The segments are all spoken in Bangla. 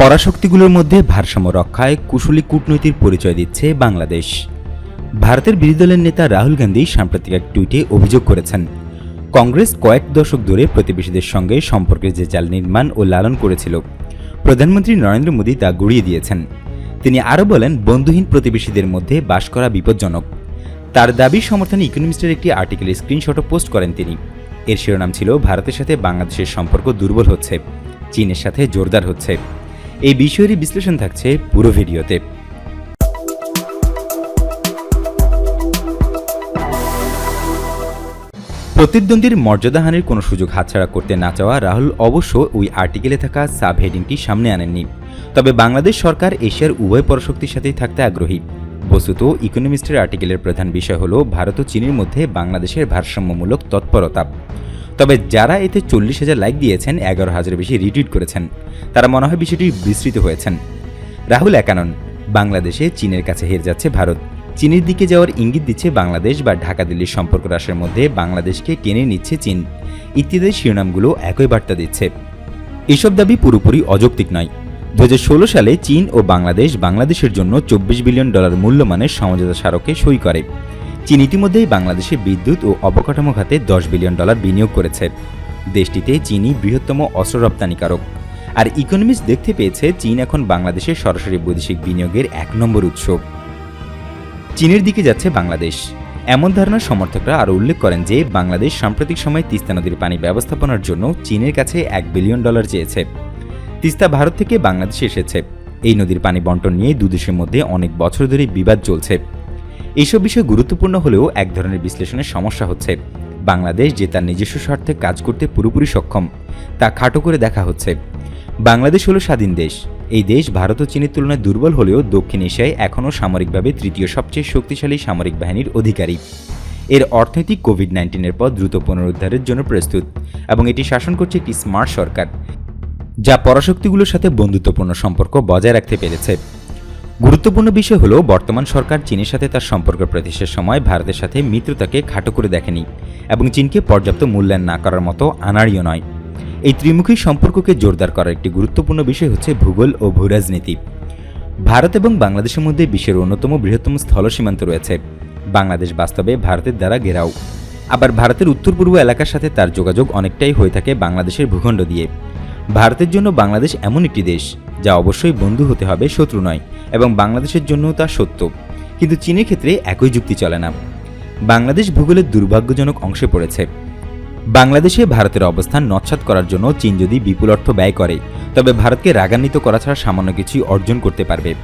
পরাশক্তিগুলোর মধ্যে ভারসাম্য রক্ষায় কুশলী কূটনৈতিক পরিচয় দিচ্ছে বাংলাদেশ। ভারতের বিরোধী দলের নেতা রাহুল গান্ধী সাম্প্রতিক এক টুইটে অভিযোগ করেছেন, কংগ্রেস কয়েক দশক ধরে প্রতিবেশীদের সঙ্গে সম্পর্কের যে জাল নির্মাণ ও লালন করেছিল, প্রধানমন্ত্রী নরেন্দ্র মোদী তা গুড়িয়ে দিয়েছেন। তিনি আরও বলেন, বন্ধুহীন প্রতিবেশীদের মধ্যে বাস করা বিপজ্জনক। তার দাবি, সমর্থনে ইকোনমিস্টের একটি আর্টিকেলের স্ক্রিনশটও পোস্ট করেন তিনি। এর শিরোনাম ছিল, ভারতের সাথে বাংলাদেশের সম্পর্ক দুর্বল হচ্ছে, চীনের সাথে জোরদার হচ্ছে। এই বিষয়েরই বিশ্লেষণ থাকছে পুরো ভিডিওতে। প্রতিদ্বন্দ্বীর মর্যাদাহানির কোনো সুযোগ হাতছাড়া করতে না চাওয়া রাহুল অবশ্য ওই আর্টিকেলে থাকা সাব হেডিংটি সামনে আনেননি। তবে বাংলাদেশ সরকার এশিয়ার উভয় পরশক্তির সাথেই থাকতে আগ্রহী। বস্তুত ইকোনমিস্টের আর্টিকেলের প্রধান বিষয় হল ভারত ও চীনের মধ্যে বাংলাদেশের ভারসাম্যমূলক তৎপরতা। তবে যারা এতে চল্লিশ হাজার লাইক দিয়েছেন, এগারো হাজার বেশি রিটুইট করেছেন, তারা মনে হয় বিষয়টি বিস্তৃত হয়েছেন। রাহুল একানন, বাংলাদেশে চীনের কাছে হেরে যাচ্ছে ভারত। চীনের দিকে যাওয়ার ইঙ্গিত দিচ্ছে বাংলাদেশ বা ঢাকা দিল্লির সম্পর্ক রাষ্ট্রের মধ্যে বাংলাদেশকে টেনে নিচ্ছে চীন। ইত্যাদি শিরোনামগুলো একই বার্তা দিচ্ছে। এসব দাবি পুরোপুরি অযৌক্তিক নয়। দু সালে চীন ও বাংলাদেশ বাংলাদেশের জন্য চব্বিশ বিলিয়ন ডলার মূল্যমানের সমঝোতা স্মারকে সই করে। চীন ইতিমধ্যেই বাংলাদেশে বিদ্যুৎ ও অবকাঠামো খাতে দশ বিলিয়ন ডলার বিনিয়োগ করেছে। দেশটিতে চীনই বৃহত্তম অস্ত্র রপ্তানিকারক। আর ইকোনমিস্ট দেখতে পেয়েছে, চীন এখন বাংলাদেশের সরাসরি বৈদেশিক বিনিয়োগের এক নম্বর উৎস। চীনের দিকে যাচ্ছে বাংলাদেশ। এমন ধারণার সমর্থকরা আরও উল্লেখ করেন যে, বাংলাদেশ সাম্প্রতিক সময়ে তিস্তা নদীর পানি ব্যবস্থাপনার জন্য চীনের কাছে এক বিলিয়ন ডলার চেয়েছে। তিস্তা ভারত থেকে বাংলাদেশে এসেছে। এই নদীর পানি বন্টন নিয়ে দুদেশের মধ্যে অনেক বছর ধরে বিবাদ চলছে। এইসব বিষয় গুরুত্বপূর্ণ হলেও এক ধরনের বিশ্লেষণের সমস্যা হচ্ছে। বাংলাদেশ যে তার নিজস্ব স্বার্থে কাজ করতে পুরোপুরি সক্ষম, তা খাটো করে দেখা হচ্ছে। বাংলাদেশ হলো স্বাধীন দেশ। এই দেশ ভারত ও চীনের তুলনায় দুর্বল হলেও দক্ষিণ এশিয়ায় এখনও সামরিকভাবে তৃতীয় সবচেয়ে শক্তিশালী সামরিক বাহিনীর অধিকারী। এর অর্থনৈতিক কোভিড নাইন্টিনের পর দ্রুত পুনরুদ্ধারের জন্য প্রস্তুত এবং এটি শাসন করছে একটি স্মার্ট সরকার, যা পরাশক্তিগুলোর সাথে বন্ধুত্বপূর্ণ সম্পর্ক বজায় রাখতে পেরেছে। গুরুত্বপূর্ণ বিষয় হলো, বর্তমান সরকার চীনের সাথে তার সম্পর্ক প্রতিষ্ঠার সময় ভারতের সাথে মিত্রতাকে খাটো করে দেখেনি এবং চীনকে পর্যাপ্ত মূল্যায়ন না করার মতো আনাড়িও নয়। এই ত্রিমুখী সম্পর্ককে জোরদার করার একটি গুরুত্বপূর্ণ বিষয় হচ্ছে ভূগোল ও ভূরাজনীতি। ভারত এবং বাংলাদেশের মধ্যে বিশ্বের অন্যতম বৃহত্তম স্থল সীমান্ত রয়েছে। বাংলাদেশ বাস্তবে ভারতের দ্বারা ঘেরাও। আবার ভারতের উত্তর পূর্ব এলাকার সাথে তার যোগাযোগ অনেকটাই হয়ে থাকে বাংলাদেশের ভূখণ্ড দিয়ে। ভারতের জন্য বাংলাদেশ এমন একটি দেশ। যা অবশ্যই বন্ধু হতে হবে শত্রু নয় এবং বাংলাদেশের জন্য তা সত্য। কিন্তু চীনের ক্ষেত্রে একই যুক্তি চলে না। বাংলাদেশ ভূগোলের দুর্ভাগ্যজনক অংশে পড়েছে। বাংলাদেশে ভারতের অবস্থান নৎসাৎ করার জন্য চীন যদি বিপুল অর্থ ব্যয় করে, তবে ভারতকে রাগান্বিত করা ছাড়া সামান্য কিছুই অর্জন করতে পারবে।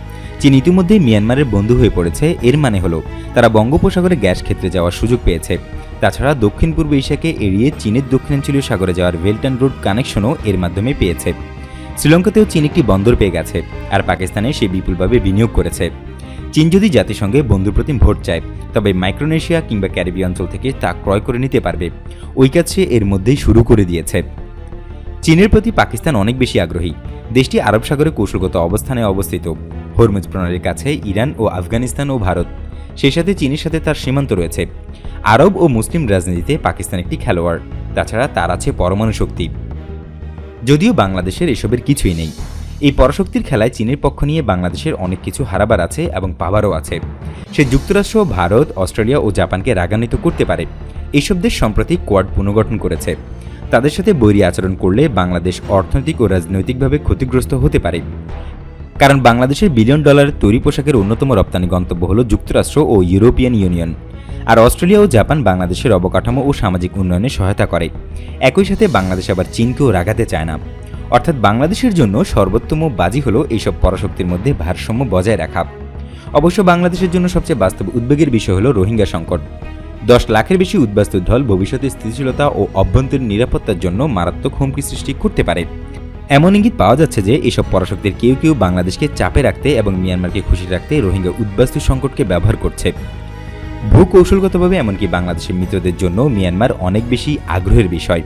চীন ইতিমধ্যেই মিয়ানমারের বন্ধু হয়ে পড়েছে, এর মানে হলো তারা বঙ্গোপসাগরে গ্যাস ক্ষেত্রে যাওয়ার সুযোগ পেয়েছে। তাছাড়া দক্ষিণ পূর্ব এশিয়াকে এড়িয়ে চীনের দক্ষিণাঞ্চলীয় সাগরে যাওয়ার ভেল্টন রোড কানেকশনও এর মাধ্যমে পেয়েছে। শ্রীলঙ্কাতেও চীন একটি বন্দর পেয়ে গেছে, আর পাকিস্তানে সে বিপুলভাবে বিনিয়োগ করেছে। চীন যদি জাতিসংঘে বন্ধুপ্রতিম ভোট চায়, তবে মাইক্রোনেশিয়া কিংবা ক্যারিবি অঞ্চল থেকে তা ক্রয় করে নিতে পারবে। ওই কাজ সে এর মধ্যেই শুরু করে দিয়েছে। চীনের প্রতি পাকিস্তান অনেক বেশি আগ্রহী। দেশটি আরব সাগরে কৌশলগত অবস্থানে অবস্থিত। হরমুজ প্রণালীর কাছে ইরান ও আফগানিস্তান ও ভারত, সেই সাথে চীনের সাথে তার সীমান্ত রয়েছে। আরব ও মুসলিম রাজনীতিতে পাকিস্তান একটি খেলোয়াড়, তাছাড়া তার আছে পরমাণু শক্তি। যদিও বাংলাদেশের এসবের কিছুই নেই। এই পরাশক্তির খেলায় চীনের পক্ষ নিয়ে বাংলাদেশের অনেক কিছু হারাবার আছে এবং পাবারও আছে। সে যুক্তরাষ্ট্র, ভারত, অস্ট্রেলিয়া ও জাপানকে রাগান্বিত করতে পারে। এইসব দেশ সম্প্রতি কোয়াড পুনর্গঠন করেছে। তাদের সাথে বৈরী আচরণ করলে বাংলাদেশ অর্থনৈতিক ও রাজনৈতিকভাবে ক্ষতিগ্রস্ত হতে পারে। কারণ বাংলাদেশের বিলিয়ন ডলারের তৈরি পোশাকের অন্যতম রপ্তানি গন্তব্য হল যুক্তরাষ্ট্র ও ইউরোপিয়ান ইউনিয়ন। আর অস্ট্রেলিয়া ও জাপান বাংলাদেশের অবকাঠামো ও সামাজিক উন্নয়নে সহায়তা করে। একই সাথে বাংলাদেশ আবার চীনকেও রাগাতে চায় না। অর্থাৎ বাংলাদেশের জন্য সর্বোত্তম বাজি হলো এইসব পরাশক্তির মধ্যে ভারসাম্য বজায় রাখা। অবশ্য বাংলাদেশের জন্য সবচেয়ে বাস্তব উদ্বেগের বিষয় হলো রোহিঙ্গা সংকট। দশ লাখের বেশি উদ্বাস্তু ঢল ভবিষ্যতে স্থিতিশীলতা ও অভ্যন্তরীণ নিরাপত্তার জন্য মারাত্মক হুমকি সৃষ্টি করতে পারে। এমন ইঙ্গিত পাওয়া যাচ্ছে যে এসব পরাশক্তির কেউ কেউ বাংলাদেশকে চাপে রাখতে এবং মিয়ানমারকে খুশি রাখতে রোহিঙ্গা উদ্বাস্তু সংকটকে ব্যবহার করছে। ভূকৌশলগতভাবে এমনকি বাংলাদেশের মিত্রদের জন্য মিয়ানমার অনেক বেশি আগ্রহের বিষয়।